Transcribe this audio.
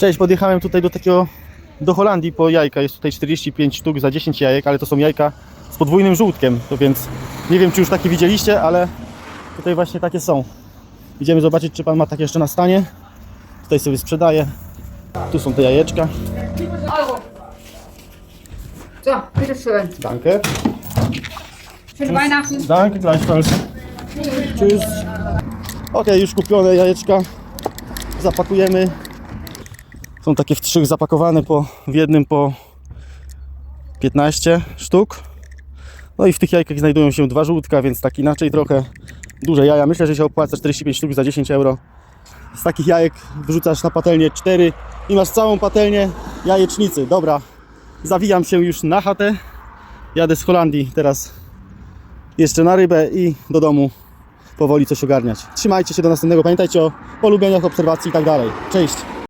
Cześć, podjechałem tutaj do takiego, do Holandii po jajka. Jest tutaj 45 sztuk za 10 jajek, ale to są jajka z podwójnym żółtkiem. To więc nie wiem, czy już takie widzieliście, ale tutaj właśnie takie są. Idziemy zobaczyć, czy pan ma takie jeszcze na stanie. Tutaj sobie sprzedaje. Tu są te jajeczka. So, bitteschön. Danke. Schöne Weihnachten. Danke, gleichfalls. Tschüss. Ok, już kupione jajeczka. Zapakujemy. Są takie w trzech zapakowane po, w jednym po 15 sztuk. No i w tych jajkach znajdują się dwa żółtka, więc tak inaczej trochę duże jaja. Myślę, że się opłaca 45 sztuk za 10 euro. Z takich jajek wrzucasz na patelnię 4 i masz całą patelnię jajecznicy. Dobra, zawijam się już na chatę. Jadę z Holandii teraz jeszcze na rybę i do domu powoli coś ogarniać. Trzymajcie się do następnego. Pamiętajcie o polubieniach, obserwacji i tak dalej. Cześć!